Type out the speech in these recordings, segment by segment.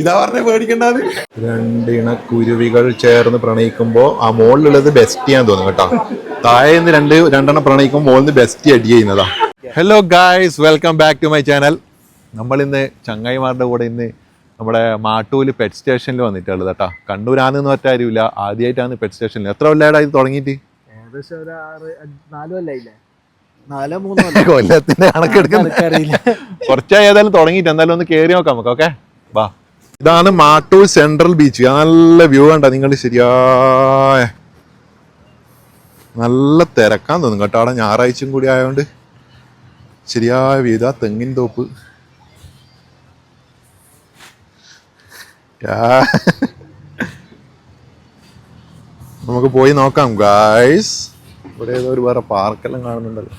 ഇതാ പറഞ്ഞ പേടിക്കണ്ടത് രണ്ട് ഇണക്കുരുവികൾ ചേർന്ന് പ്രണയിക്കുമ്പോ ആ മുകളിലുള്ളത് ബെസ്റ്റ് ചെയ്യാൻ തോന്നും കേട്ടോ. താഴെ നിന്ന് രണ്ട് രണ്ടെണ്ണം പ്രണയിക്കുമ്പോൾ മുകളിൽ നിന്ന് ബെസ്റ്റ് അടി ചെയ്യുന്നതാ. Hello guys welcome back to my channel നമ്മൾ ഇന്ന് ചങ്ങായിമാരുടെ കൂടെ ഇന്ന് നമ്മുടെ മാട്ടൂൽ പെറ്റ് സ്റ്റേഷനിൽ വന്നിട്ടുള്ളത് കേട്ടോ. കണ്ണൂരാണെന്ന് മറ്റാരുമില്ല ആദ്യമായിട്ടാണ് പെറ്റ് സ്റ്റേഷനിൽ എത്ര കൊല്ലമായിട്ട് ഇത് തുടങ്ങിയിട്ട്? ഏകദേശം ഒരു ആറ് നാല് കൊല്ലായില്ലേ? നാലോ മൂന്നോ കൊല്ലം കൊല്ലത്തിന്റെ കണക്കെടുക്കുന്ന കുറച്ചായി ഏതായാലും തുടങ്ങിയിട്ട് എന്തായാലും ഒന്ന് കയറി നോക്കാം നമുക്ക് ഓക്കെ വാ. ഇതാണ് മാട്ടൂർ സെൻട്രൽ ബീച്ച്. നല്ല വ്യൂ കണ്ട നിങ്ങൾ ശരിയായ നല്ല തിരക്കാൻ തോന്നും കേട്ടോ. അവിടെ ഞായറാഴ്ചയും കൂടി ആയതുകൊണ്ട് ശരിയായ വ്യൂ. ഇതാ തെങ്ങിൻ തോപ്പ്. യാ. നമുക്ക് പോയി നോക്കാം ഗായ്സ് ഇവിടെ ഏതോ ഒരു വേറെ പാർക്കെല്ലാം കാണുന്നുണ്ടല്ലോ.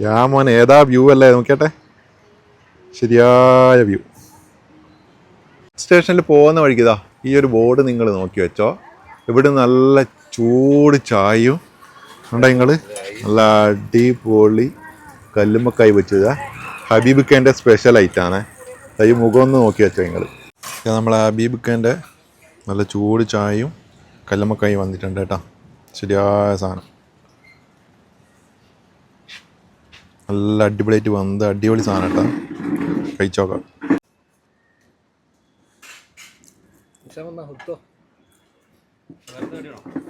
യാ മോൻ ഏതാ വ്യൂ അല്ലേ? നോക്കട്ടെ ശരിയായ വ്യൂ സ്റ്റേഷനിൽ പോകുന്ന വഴിക്കിതാ ഈ ഒരു ബോർഡ് നിങ്ങൾ നോക്കി വെച്ചോ. ഇവിടെ നല്ല ചൂട് ചായയും ഉണ്ടോ നിങ്ങൾ നല്ല അടിപൊളി കല്ലുമ്മക്കായി വെച്ചതാ. ഹബീബ് ഖാന്റെ സ്പെഷ്യൽ ഐറ്റാണ് ഈ മുഖം ഒന്ന് നോക്കി വെച്ചോ നിങ്ങൾ നമ്മളെ ഹബീബ് ഖാന്റെ നല്ല ചൂട് ചായയും കല്ലുമ്മക്കായി വന്നിട്ടുണ്ട് കേട്ടോ. ശരിയായ സാധനം. നല്ല അടിപൊളിയായിട്ട് വന്ന് അടിപൊളി സാധനം കേട്ടോ. കഴിച്ചോക്കാം.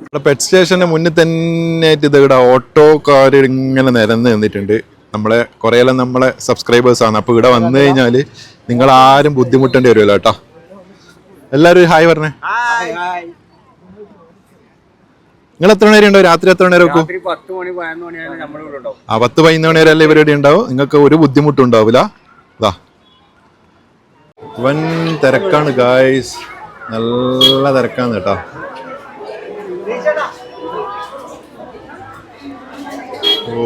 നമ്മുടെ പെറ്റ് സ്റ്റേഷന്റെ മുന്നിൽ തന്നെ ആയിട്ട് ഇത് ഇവിടെ ഓട്ടോക്കാർ ഇങ്ങനെ നിരന്ന് നിന്നിട്ടുണ്ട്. നമ്മളെ കുറേയെല്ലാം നമ്മളെ സബ്സ്ക്രൈബേഴ്സാണ് ആണ്. അപ്പോൾ ഇവിടെ വന്നു കഴിഞ്ഞാൽ നിങ്ങൾ ആരും ബുദ്ധിമുട്ടേണ്ടി വരുമല്ലോ കേട്ടോ. എല്ലാവരും ഹായ് പറഞ്ഞേ. നിങ്ങൾ എത്ര മണി വരെ ഉണ്ടാവും? രാത്രി എത്ര മണി വരെ വെക്കും? ആ പത്ത് പതിനൊന്ന് മണി വരെ അല്ലേ ഇവരുടെ ഉണ്ടാവും? നിങ്ങൾക്ക് ഒരു ബുദ്ധിമുട്ടും ഉണ്ടാവില്ല ഇതാ വൻ തിരക്കാണ് ഗായ്സ് നല്ല തിരക്കാണ് കേട്ടോ. ഓ.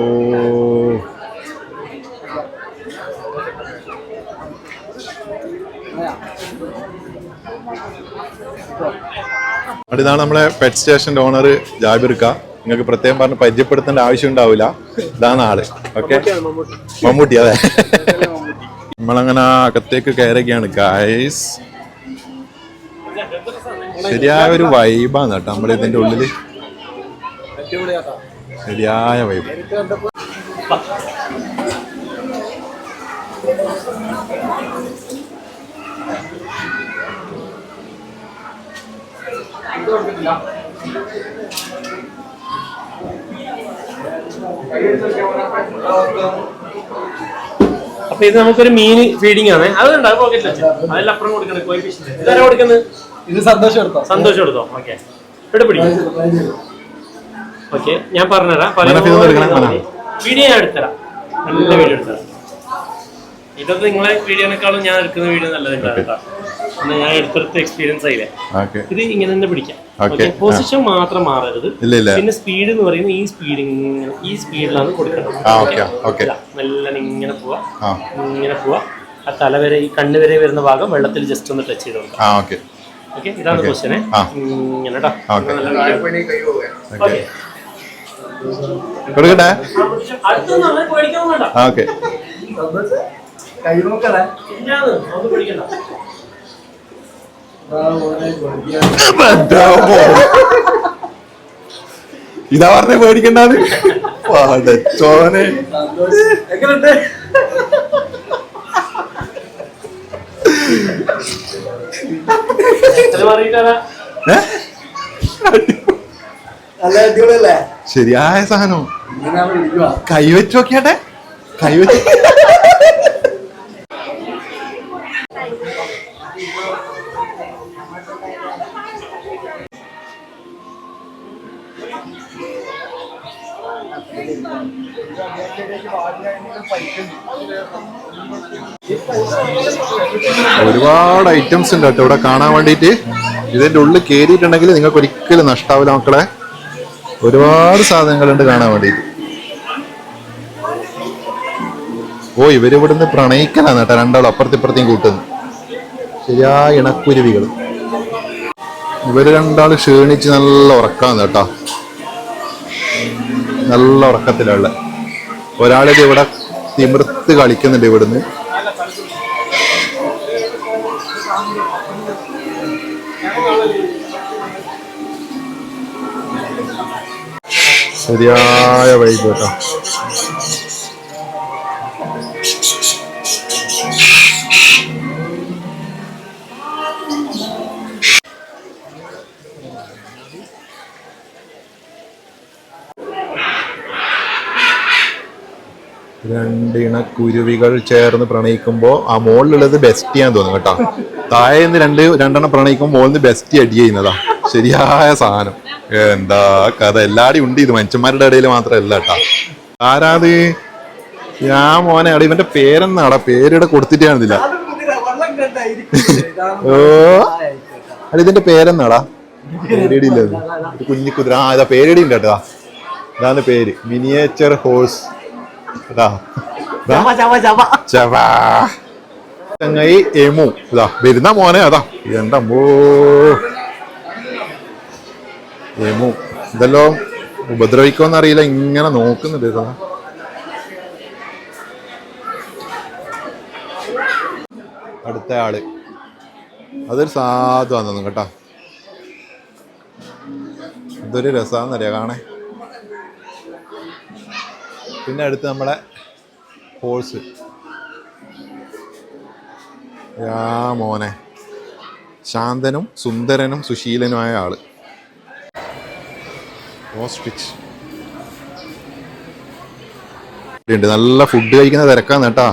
ഇതാണ് നമ്മളെ പെറ്റ് സ്റ്റേഷന്റെ ഓണർ ജാബിർക്ക നിങ്ങൾക്ക് പ്രത്യേകം പറഞ്ഞ് പരിചയപ്പെടുത്തേണ്ട ആവശ്യം ഉണ്ടാവില്ല. ഇതാണ് ആൾ. ഓക്കെ മമ്മൂട്ടി അതെ. നമ്മളങ്ങനെ അകത്തേക്ക് കയറുകയാണ് ഗായ്സ് ശരിയായ ഒരു വൈബാണ് കേട്ടോ നമ്മൾ ഇതിന്റെ ഉള്ളിൽ. ശരിയായ വൈബ് അപ്പൊ ഇത് നമുക്കൊരു മീൻ ഫീഡിംഗ് ആണ്. അത് ഉണ്ട് പോക്കറ്റിൽ അതെല്ലാം അപ്പുറം കൊടുക്കുന്നത് കോയിഫിഷ്യന്റ് ഇതാരാ കൊടുക്കുന്നത്? ഇത് സന്തോഷം എടുത്തോ? സന്തോഷം എടുത്തോ? ഓക്കെ ഇവിടെ പിടിക്കും ഓക്കെ ഞാൻ പറഞ്ഞുതരാം. പല വീഡിയോ ഞാൻ എടുത്തരാം നല്ല വീഡിയോ എടുത്തരാം ഇതൊക്കെ നിങ്ങളെ വീഡിയോനേക്കാളും ഞാൻ എടുക്കുന്ന വീഡിയോ നല്ലത് കേട്ടോ ഞാൻ എടുത്തെടുത്ത എക്സ്പീരിയൻസ് ആയില്ലേ? ഇത് ഇങ്ങനെ തന്നെ പിടിക്കാം. പൊസിഷൻ മാത്രം മാറരുത്. പിന്നെ സ്പീഡ് എന്ന് പറയുന്നത് ഈ സ്പീഡ് ഇങ്ങനെ ഈ സ്പീഡിലാണ് കൊടുക്കേണ്ടത്. മെല്ലെ ഇങ്ങനെ പോവാ. ഇങ്ങനെ പോവാ. ആ തല വരെ ഈ കണ്ണ് വരെ വരുന്ന ഭാഗം വെള്ളത്തിൽ ജസ്റ്റ് ഒന്ന് ടച്ച് ചെയ്ത് കൊടുക്കാം ഓക്കെ ഇതാണ് പൊസിഷനെ. ഇങ്ങനെ കൊടുക്കട്ടെ? ഓക്കെ കൈ നോക്കണേ ഇല്ലാന്ന് നമുക്ക് പേടിക്കണ്ട. ഇതാ പറഞ്ഞ പേടിക്കണ്ടത് പടച്ചോനെ ശരിയായ സാധനം. കൈവച്ച് നോക്കിയാട്ടെ? കൈവച്ച് ഒരുപാട് ഐറ്റംസ് ഉണ്ട് കേട്ടോ ഇവിടെ കാണാൻ വേണ്ടിയിട്ട്. ഇതിന്റെ ഉള്ളിൽ കയറിയിട്ടുണ്ടെങ്കിൽ നിങ്ങൾക്ക് ഒരിക്കലും നഷ്ടാവില്ല മക്കളെ. ഒരുപാട് സാധനങ്ങളുണ്ട് കാണാൻ വേണ്ടിയിട്ട്. ഓ ഇവരിവിടുന്ന് പ്രണയിക്കലാണ് കേട്ടോ. രണ്ടാളും അപ്പുറത്തിപ്പുറത്തേയും കൂട്ടുന്നു ശരിയായ ഇണക്കുരുവികൾ. ഇവർ രണ്ടാൾ ക്ഷീണിച്ച് നല്ല ഉറക്കാന്ന് കേട്ടോ. നല്ല ഉറക്കത്തിലുള്ള ഒരാളിത് ഇവിടെ തിമിർത്ത് കളിക്കുന്നുണ്ട് ഇവിടുന്ന്. ശരിയായ വൈബ് കേട്ടോ. രണ്ടിണ കുരുവികൾ ചേർന്ന് പ്രണയിക്കുമ്പോൾ ആ മുകളിലുള്ളത് ബെസ്റ്റ് ചെയ്യാൻ തോന്നും കേട്ടോ. താഴെ നിന്ന് രണ്ട് രണ്ടെണ്ണം പ്രണയിക്കുമ്പോൾ മുകളിൽ നിന്ന് ബെസ്റ്റ് അടി ചെയ്യുന്നതാ. ശരിയായ സാധനം. എന്താ കഥ? എല്ലാവരും ഉണ്ട് ഇത്. മനുഷ്യന്മാരുടെ ഇടയിൽ മാത്രമല്ല കേട്ടാ. ആരാത്? ഞാൻ മോനെ അവിടെ ഇവന്റെ പേരെന്നാടാ പേരിടെ കൊടുത്തിട്ട് കാണുന്നില്ല ഓ. അല്ല ഇതിന്റെ പേരെന്നാടാ പേരിടിയില്ല ഇത്. ഒരു കുഞ്ഞി കുതിര ആ ഇതാ പേരിടി ഉണ്ട് കേട്ടോ ഇതാണ് പേര്. Miniature horse. ചങ്ങായി എമു ഇതാ വരുന്ന മോനെ അതാ. എന്തമ്മോ എമു ഇതല്ലോ ഇങ്ങനെ നോക്കുന്നുണ്ട് ഇതാ. അടുത്ത ആൾ. അതൊരു സാധുവാന്ന് കേട്ടോ. ഇതൊരു രസാന്നറിയാ കാണേ. പിന്നെ അടുത്ത് നമ്മളെ ഹോഴ്സ് യാ മോനെ. ശാന്തനും സുന്ദരനും സുശീലനുമായ ആൾ. ഓസ്ട്രിച്ച് നല്ല ഫുഡ് കഴിക്കുന്ന തിരക്കാന്ന് കേട്ടാ.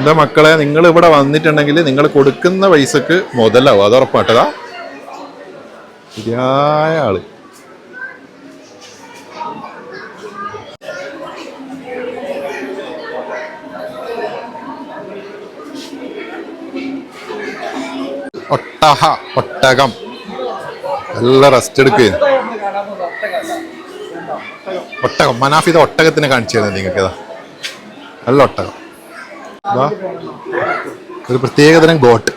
എന്റെ മക്കളെ നിങ്ങൾ ഇവിടെ വന്നിട്ടുണ്ടെങ്കിൽ നിങ്ങൾ കൊടുക്കുന്ന പൈസക്ക് മുതലാവും. അത് ഉറപ്പാട്ടതാ ശരിയായ ആൾ. ഒട്ടഹ ഒട്ടകം. നല്ല റെസ്റ്റ് എടുക്കുക ഒട്ടകം. മനാഫിത ഒട്ടകത്തിനെ കാണിച്ചു തരുന്നത് നിങ്ങൾക്ക് ഇതാ. നല്ല ഒട്ടകം. ഒരു പ്രത്യേകതരം ഗോട്ട്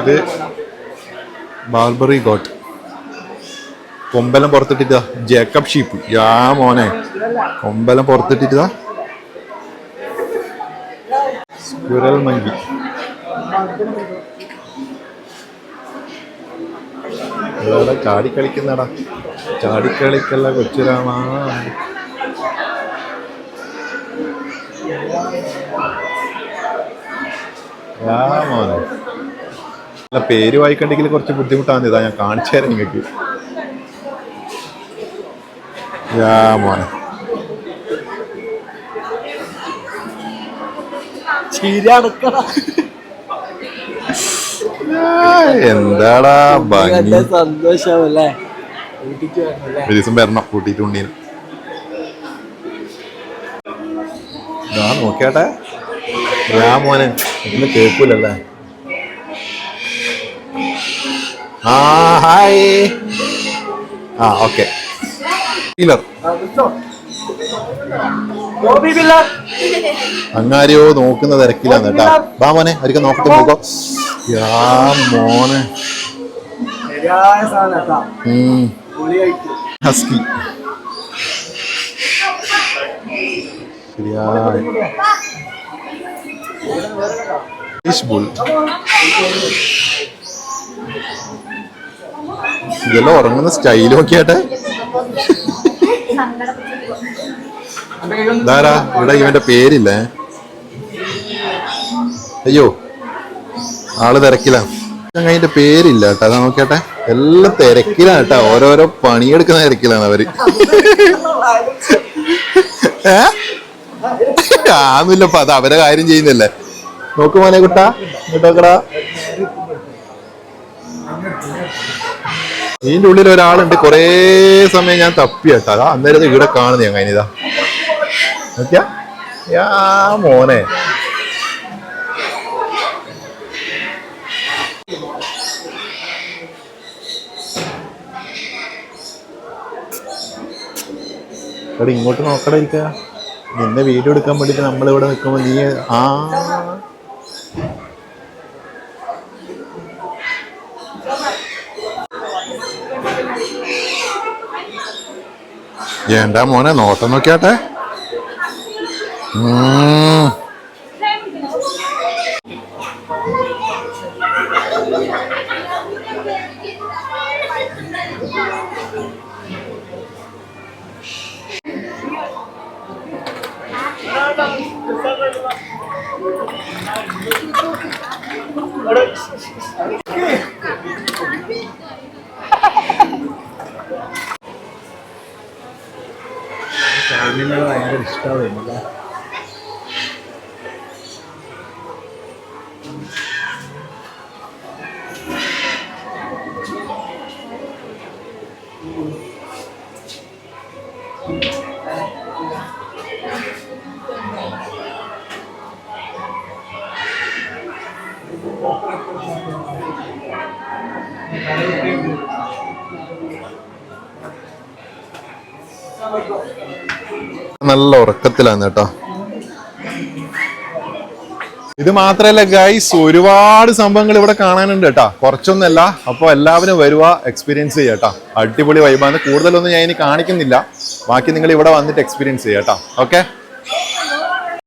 ഇത് ബാർബറി ഗോട്ട് കൊമ്പലം പുറത്തിട്ടിട്ടാ ജേക്കബ് ഷീപ്പ് യാ മോനെ. കൊമ്പലം പുറത്തിട്ടിട്ടാ സ്കുരൽ മങ്കി ഇവിടെ ചാടിക്കളിക്കുന്നടാ. ചാടിക്കളിക്കല്ല കൊച്ചുരാമാ. അല്ല പേര് വായിക്കണ്ടെങ്കിൽ കുറച്ച് ബുദ്ധിമുട്ടാണ് ഇതാ ഞാൻ കാണിച്ചു തരാം നിങ്ങൾക്ക്. യാ ചിരി എന്താടാ ഭംഗി. സന്തോഷാവല്ലേ ഒരു ദിവസം വരണം കൂട്ടിയിട്ട് ഉണ്ണീന് നോക്കിയാട്ടെ. ഞാൻ മോനെ ഇന്ന് കേൾക്കൂലല്ലേ? ആ ഹായ്. ആ ഓക്കെ. ഹീലർ അങ്ങാരെയോ നോക്കുന്ന തിരക്കിലാണ് കേട്ടാ. ബാ മോനെ ഒരിക്കൽ നോക്കട്ടെ നോക്കോ. യാ മോനെ. ഹസ്കി. ബുൾ ഇതെല്ലാം ഉറങ്ങുന്ന സ്റ്റൈൽ നോക്കിയാട്ടെ. ധാരാ ഇവിടെ ഇവന്റെ പേരില്ലേ? അയ്യോ ആൾ തിരക്കിലാണ് അതിന്റെ പേരില്ല കേട്ടോ. അതാ നോക്കിയാട്ടെ. എല്ലാം തിരക്കിലാണ് കേട്ടോ. ഓരോരോ പണിയെടുക്കുന്ന തിരക്കിലാണ് അവർ. ഏ? ആന്നില്ലപ്പ അത് അവരെ കാര്യം ചെയ്യുന്നില്ലേ? നോക്ക് മോനെ കുട്ടാ. കേട്ടോക്കടാ ഇതിന്റെ ഉള്ളിൽ ഒരാളുണ്ട്. കൊറേ സമയം ഞാൻ തപ്പി കേട്ടോ. അതാ അന്നേരം ഇവിടെ കാണുന്നു ഞാൻ കഴിഞ്ഞതാ നോക്കിയാ? യാ മോനെ. ഇങ്ങോട്ട് നോക്കട ഇരിക്ക. നിന്നെ വീഡിയോ എടുക്കാൻ വേണ്ടിട്ട് നമ്മൾ ഇവിടെ നിൽക്കുമ്പോ നീ ആ. എന്താ മോനെ നോട്ടം നോക്കിയാട്ടെ. ഫാമിലിനോട് ഭയങ്കര ഇഷ്ടമായിരുന്നു നല്ല ഉറക്കത്തിലാണ് കേട്ടോ. ഇത് മാത്രല്ല ഗൈസ് ഒരുപാട് സംഭവങ്ങൾ ഇവിടെ കാണാനുണ്ട് കേട്ടാ. കുറച്ചൊന്നല്ല അപ്പോൾ എല്ലാവരും വരുക എക്സ്പീരിയൻസ് ചെയ്യുക കേട്ടാ. അടിപൊളി വൈബാണ് കൂടുതലൊന്നും ഞാൻ ഇനി കാണിക്കുന്നില്ല. ബാക്കി നിങ്ങൾ ഇവിടെ വന്നിട്ട് എക്സ്പീരിയൻസ് ചെയ്യാം കേട്ടോ. ഓക്കെ